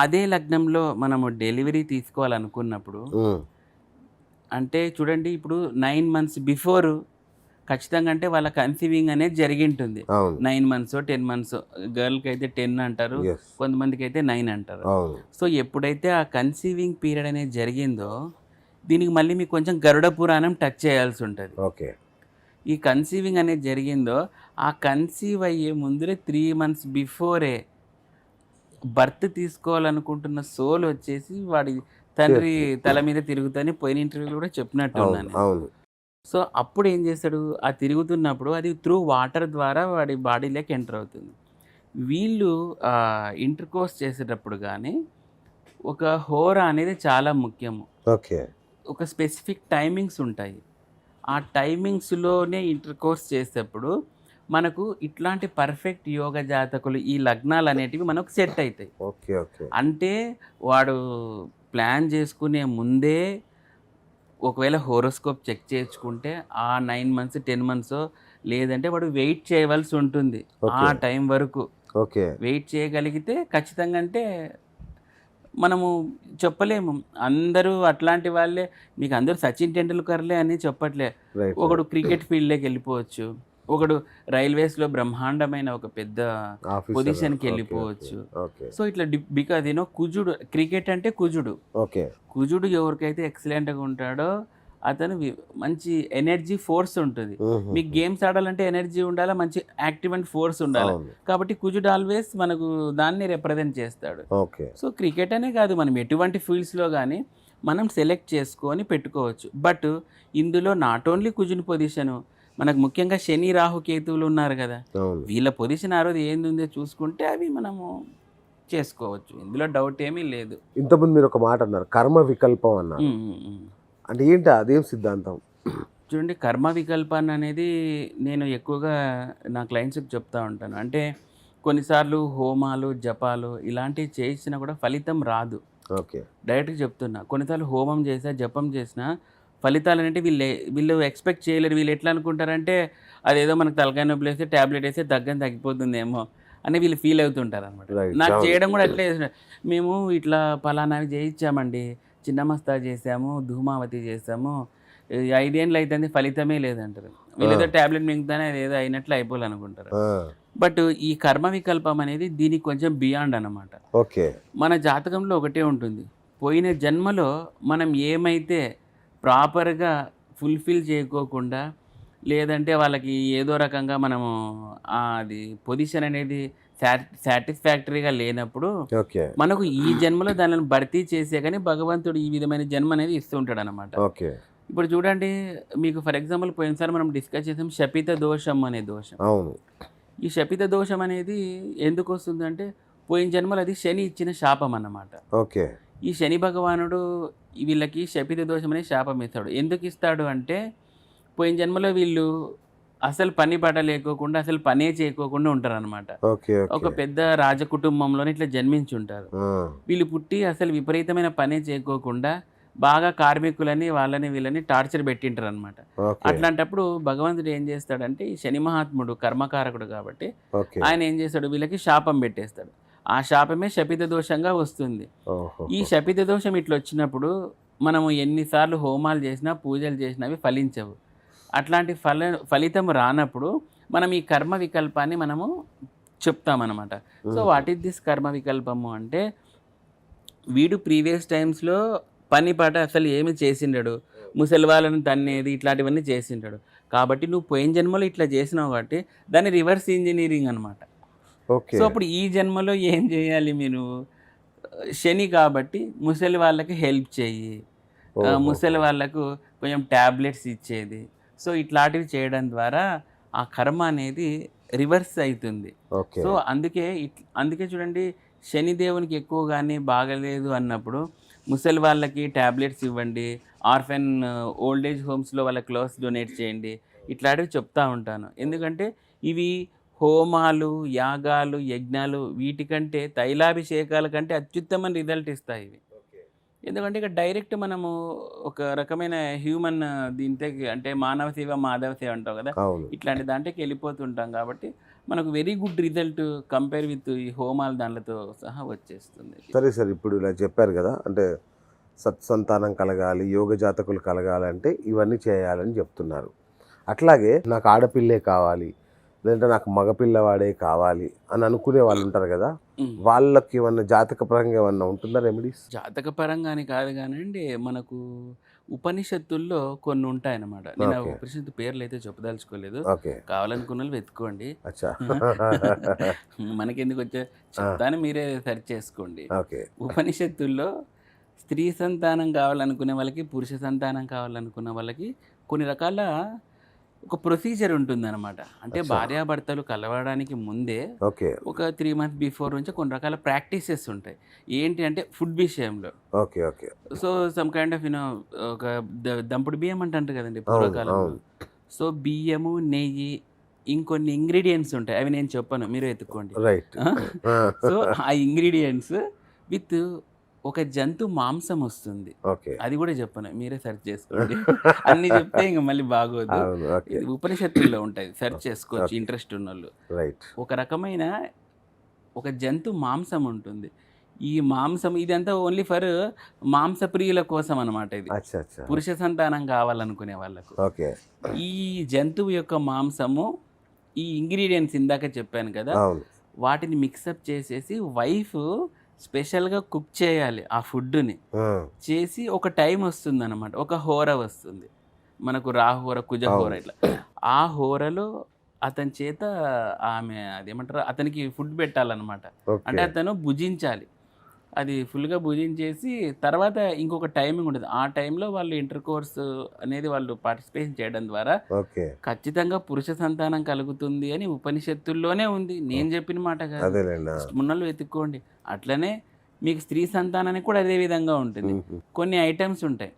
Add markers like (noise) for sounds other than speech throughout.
అదే లగ్నంలో మనము డెలివరీ తీసుకోవాలనుకున్నప్పుడు అంటే చూడండి ఇప్పుడు నైన్ మంత్స్ బిఫోర్ ఖచ్చితంగా అంటే వాళ్ళ కన్సీవింగ్ అనేది జరిగింటుంది. నైన్ మంత్స్ టెన్ మంత్స్ గర్ల్కి అయితే టెన్ అంటారు కొంతమందికి అయితే నైన్ అంటారు. సో ఎప్పుడైతే ఆ కన్సీవింగ్ పీరియడ్ అనేది జరిగిందో దీనికి మళ్ళీ మీకు కొంచెం గరుడ పురాణం టచ్ చేయాల్సి ఉంటుంది. ఓకే. ఈ కన్సీవింగ్ అనేది జరిగిందో ఆ కన్సీవ్ అయ్యే ముందరే త్రీ మంత్స్ బిఫోరే బర్త్ తీసుకోవాలనుకుంటున్న సోల్ వచ్చేసి వాడి తండ్రి తల మీద తిరుగుతని పోయిన ఇంటర్వ్యూలో కూడా చెప్పినట్టు అవును సో అప్పుడు ఏం చేస్తాడు ఆ తిరుగుతున్నప్పుడు అది త్రూ వాటర్ ద్వారా వాడి బాడీలోకి ఎంటర్ అవుతుంది. వీళ్ళు ఇంటర్ కోర్స్ చేసేటప్పుడు కానీ ఒక హోరా అనేది చాలా ముఖ్యము. ఓకే. ఒక స్పెసిఫిక్ టైమింగ్స్ ఉంటాయి. ఆ టైమింగ్స్లోనే ఇంటర్ కోర్స్ చేసేటప్పుడు మనకు ఇట్లాంటి పర్ఫెక్ట్ యోగ జాతకులు ఈ లగ్నాలు అనేటివి మనకు సెట్ అవుతాయి ఓకే ఓకే. అంటే వాడు ప్లాన్ చేసుకునే ముందే ఒకవేళ హోరోస్కోప్ చెక్ చేసుకుంటే ఆ నైన్ మంత్స్ టెన్ మంత్స్ లేదంటే వాడు వెయిట్ చేయవలసి ఉంటుంది ఆ. టైం వరకు. ఓకే. వెయిట్ చేయగలిగితే ఖచ్చితంగా అంటే మనము చెప్పలేము. అందరూ అట్లాంటి వాళ్ళే. మీకు అందరూ సచిన్ టెండూల్కర్లే అని చెప్పట్లే. ఒకడు క్రికెట్ ఫీల్డ్లోకి వెళ్ళిపోవచ్చు. ఒకడు రైల్వేస్లో బ్రహ్మాండమైన ఒక పెద్ద పొజిషన్కి వెళ్ళిపోవచ్చు. ఓకే సో ఇట్లా బికాజ్ యూనో కుజుడు క్రికెట్ అంటే కుజుడు. కుజుడు ఎవరికైతే ఎక్సలెంట్గా ఉంటాడో అతను మంచి ఎనర్జీ ఫోర్స్ ఉంటుంది. మీకు గేమ్స్ ఆడాలంటే ఎనర్జీ ఉండాలి? మంచి యాక్టివ్ అండ్ ఫోర్స్ ఉండాలి కాబట్టి కుజుడు ఆల్వేస్ మనకు దాన్ని రిప్రజెంట్ చేస్తాడు. సో క్రికెట్ అనే కాదు మనం ఎటువంటి ఫీల్డ్స్లో కానీ మనం సెలెక్ట్ చేసుకొని పెట్టుకోవచ్చు. బట్ ఇందులో నాట్ ఓన్లీ కుజుని పొజిషను మనకు ముఖ్యంగా శని రాహు కేతువులు ఉన్నారు కదా. వీళ్ళ పొజిషన్ ఆ రోజు ఏంది ఉందో చూసుకుంటే అవి మనము చేసుకోవచ్చు. ఇందులో డౌట్ ఏమీ లేదు. ఇంతకుముందు మీరు ఒక మాట అన్నారు కర్మ వికల్పం అన్నారు. అంటే ఏంటి అదేం సిద్ధాంతం? చూడండి కర్మ వికల్పాన్ని అనేది నేను ఎక్కువగా నా క్లయింట్స్కి చెప్తా ఉంటాను. అంటే కొన్నిసార్లు హోమాలు జపాలు ఇలాంటివి చేసినా కూడా ఫలితం రాదు. ఓకే. డైరెక్ట్గా చెప్తున్నా. కొన్నిసార్లు హోమం చేసినా జపం చేసినా ఫలితాలు అంటే వీళ్ళు వీళ్ళు ఎక్స్పెక్ట్ చేయలేరు. వీళ్ళు ఎట్లా అనుకుంటారంటే అదేదో మనకు తలకాయ నొప్పి వేస్తే ట్యాబ్లెట్ వేస్తే దగ్గర తగ్గిపోతుందేమో అని వీళ్ళు ఫీల్ అవుతుంటారు అనమాట. నాకు. చేయడం కూడా అట్లే. మేము ఇట్లా పలానావి చేయించామండి. చిన్న మస్తా చేసాము ధూమావతి చేసాము. ఐదేళ్ళు అయితే ఫలితమే లేదంటారు. వీళ్ళేదో ట్యాబ్లెట్ మింగుతానే అదేదో అయినట్లు అయిపోవాలనుకుంటారు. బట్ ఈ కర్మ వికల్పం అనేది దీనికి కొంచెం బియాండ్ అన్నమాట. ఓకే. మన జాతకంలో ఒకటే ఉంటుంది. పోయిన జన్మలో మనం ఏమైతే ప్రాపర్గా ఫుల్ఫిల్ చేయకోకుండా లేదంటే వాళ్ళకి ఏదో రకంగా మనము అది పొజిషన్ అనేది సాటిస్ఫాక్టరీగా లేనప్పుడు ఓకే. మనకు ఈ జన్మలో దానిని భర్తీ చేసే కానీ భగవంతుడు ఈ విధమైన జన్మ అనేది ఇస్తూ ఉంటాడు అనమాట ఓకే. ఇప్పుడు చూడండి మీకు ఫర్ ఎగ్జాంపుల్ పోయినసారి మనం డిస్కస్ చేసాం శపిత దోషం అనే దోషం. అవును. ఈ శపిత దోషం అనేది ఎందుకు వస్తుందంటే పోయిన జన్మలో అది శని ఇచ్చిన శాపం అన్నమాట. ఓకే. ఈ శని భగవానుడు వీళ్ళకి శపిత దోషం అనే శాపం ఇస్తాడు ఎందుకు ఇస్తాడు అంటే పోయిన జన్మలో వీళ్ళు అసలు పని పడ లేకోకుండా అసలు పనే చేయకోకుండా ఉంటారు అనమాట ఒక పెద్ద రాజకుటుంబంలోనే ఇట్లా జన్మించి ఉంటారు వీళ్ళు పుట్టి అసలు విపరీతమైన పనే చేయకోకుండా బాగా కార్మికులని వాళ్ళని వీళ్ళని టార్చర్ పెట్టింటారు అనమాట అట్లాంటప్పుడు భగవంతుడు ఏం చేస్తాడంటే ఈ శని మహాత్ముడు కర్మకారకుడు కాబట్టి ఆయన ఏం చేస్తాడు వీళ్ళకి శాపం పెట్టేస్తాడు. ఆ శాపమే శపిత దోషంగా వస్తుంది. ఈ శపిత దోషం ఇట్లా వచ్చినప్పుడు మనము ఎన్నిసార్లు హోమాలు చేసినా పూజలు చేసినా అవి ఫలించవు. అట్లాంటి ఫల ఫలితం రానప్పుడు మనం ఈ కర్మ వికల్పాన్ని మనము చెప్తామన్నమాట. సో వాట్ ఈస్ దిస్ కర్మ వికల్పము అంటే వీడు ప్రీవియస్ టైమ్స్లో పని పాట అసలు ఏమి చేసిండడు. ముసలి వాళ్ళని తన్నేది ఇట్లాంటివన్నీ చేసిండాడు. కాబట్టి నువ్వు పోయిన జన్మలో ఇట్లా చేసినావు కాబట్టి దాన్ని రివర్స్ ఇంజనీరింగ్ అనమాట సో అప్పుడు ఈ జన్మలో ఏం చేయాలి మీరు? శని కాబట్టి ముసలి వాళ్ళకి హెల్ప్ ఓహో. ముసలి వాళ్ళకు కొంచెం ట్యాబ్లెట్స్ ఇచ్చేది. సో ఇట్లాంటివి చేయడం ద్వారా ఆ కర్మ అనేది రివర్స్ అవుతుంది సో అందుకే ఇట్- అందుకే చూడండి శనిదేవునికి ఎక్కువ కానీ బాగలేదు అన్నప్పుడు ముసలి వాళ్ళకి ట్యాబ్లెట్స్ ఇవ్వండి. ఆర్ఫెన్ ఓల్డ్ ఏజ్ హోమ్స్లో వాళ్ళ క్లోత్స్ డొనేట్ చేయండి. ఇట్లాంటివి చెప్తా ఉంటాను. ఎందుకంటే ఇవి హోమాలు యాగాలు యజ్ఞాలు వీటికంటే తైలాభిషేకాల కంటే అత్యుత్తమైన రిజల్ట్ ఇస్తాయి ఇవి. ఎందుకంటే ఇక డైరెక్ట్ మనము ఒక రకమైన హ్యూమన్ దీంతో అంటే మానవ సేవ మాధవ సేవ అంటాం కదా? ఇట్లాంటి దాంట్లోకి వెళ్ళిపోతుంటాం కాబట్టి మనకు very good result compare with ఈ హోమాలు దాంట్లతో సహా వచ్చేస్తుంది. సరే సార్ ఇప్పుడు ఇలా చెప్పారు కదా అంటే సత్సంతానం కలగాలి యోగ జాతకులు కలగాలంటే ఇవన్నీ చేయాలని చెప్తున్నారు. అట్లాగే నాకు ఆడపిల్లే కావాలి లేదంటే నాకు మగపిల్లవాడే కావాలి అని అనుకునే వాళ్ళు ఉంటారు కదా ఉమ్. వాళ్ళకి ఏమన్నా జాతక పరంగా ఏమన్నా ఉంటుందా రెమెడీస్? జాతక పరంగానే కాదు కానండి మనకు ఉపనిషత్తుల్లో కొన్ని ఉంటాయన్నమాట. నేను. ఉపనిషత్తు పేర్లు అయితే చెప్పదలుచుకోలేదు కావాలనుకున్న వాళ్ళు వెతుక్కోండి. (laughs) మనకెందుకు వచ్చే? చెప్తాను మీరే సెర్చ్ చేసుకోండి. ఓకే. ఉపనిషత్తుల్లో స్త్రీ సంతానం కావాలనుకునే వాళ్ళకి పురుష సంతానం కావాలనుకున్న వాళ్ళకి కొన్ని రకాల ఒక ప్రొసీజర్ ఉంటుందన్నమాట. అంటే. భార్యాభర్తలు కలవడానికి ముందే ఓకే. ఒక త్రీ మంత్స్ బిఫోర్ నుంచి కొన్ని రకాల ప్రాక్టీసెస్ ఉంటాయి. ఏంటి అంటే ఫుడ్ విషయంలో. Okay okay. So some kind of you know ఒక దంపుడు బియ్యం అంటారు కదండి పూర్వకాలంలో. సో బియ్యము నెయ్యి ఇంకొన్ని ఇంగ్రీడియంట్స్ ఉంటాయి. అవి నేను చెప్పను మీరు ఎత్తుక్కోండి రైట్ సో ఆ ఇంగ్రీడియంట్స్ విత్ ఒక జంతు మాంసం వస్తుంది. అది కూడా చెప్పను. మీరే సెర్చ్ చేసుకోండి. (laughs) అన్ని చెప్తే ఇంకా మళ్ళీ బాగోదు. ఉపనిషత్తుల్లో ఉంటాయి. సెర్చ్ చేసుకోవచ్చు. ఇంట్రెస్ట్ ఉన్న వాళ్ళు ఒక రకమైన ఒక జంతు మాంసం ఉంటుంది. ఈ మాంసం ఇదంతా ఓన్లీ ఫర్ మాంసప్రియుల కోసం అనమాట ఇది. పురుష సంతానం కావాలనుకునే వాళ్ళకు. ఈ జంతువు యొక్క మాంసము ఈ ఇంగ్రీడియంట్స్ ఇందాక చెప్పాను కదా వాటిని మిక్సప్ చేసేసి వైఫ్ స్పెషల్గా కుక్ చేయాలి ఆ ఫుడ్ని. చేసి ఒక టైం వస్తుంది అనమాట ఒక హోర వస్తుంది. మనకు రాహోర కుజహోర. ఇట్లా. ఆ హోరలో అతని చేత ఆమె అదేమంటారు? అతనికి ఫుడ్ పెట్టాలన్నమాట. అంటే అతను భుజించాలి. అది ఫుల్గా భుజించేసి తర్వాత ఇంకొక టైమింగ్ ఉంటుంది ఆ టైంలో వాళ్ళు ఇంటర్ కోర్స్ అనేది వాళ్ళు పార్టిసిపేషన్ చేయడం ద్వారా ఓకే. ఖచ్చితంగా పురుష సంతానం కలుగుతుంది అని ఉపనిషత్తుల్లోనే ఉంది. నేను చెప్పిన మాట కాదు. మున్నలు వెతుక్కోండి. అట్లనే మీకు స్త్రీ సంతానానికి కూడా అదే విధంగా ఉంటుంది. కొన్ని ఐటమ్స్ ఉంటాయి.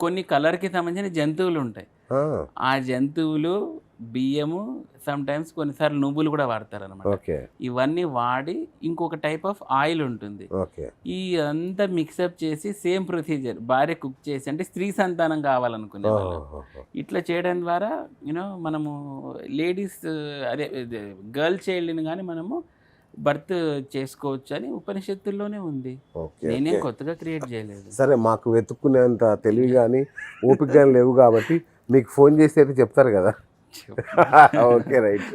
కొన్ని కలర్కి సంబంధించిన జంతువులు ఉంటాయి. ఆ జంతువులు బియ్యము సమ్ టైమ్స్ కొన్నిసార్లు నువ్వులు కూడా వాడతారు అనమాట ఇవన్నీ వాడి ఇంకొక టైప్ ఆఫ్ ఆయిల్ ఉంటుంది. ఈ అంతా మిక్సప్ చేసి సేమ్ ప్రొసీజర్ భార్య కుక్ చేసి అంటే స్త్రీ సంతానం కావాలనుకునే. ఇట్లా చేయడం ద్వారా యూనో మనము లేడీస్ అదే గర్ల్ చైల్డ్ని కానీ మనము బర్త్ చేసుకోవచ్చు అని ఉపనిషత్తుల్లోనే ఉంది. నేనేం. కొత్తగా క్రియేట్ చేయలేదు. సరే మాకు వెతుక్కునేంత తెలివి కానీ ఓపిక కానీ లేవు కాబట్టి మీకు ఫోన్ చేసి అయితే చెప్తారు కదా. వచ్చు ఓకే రైట్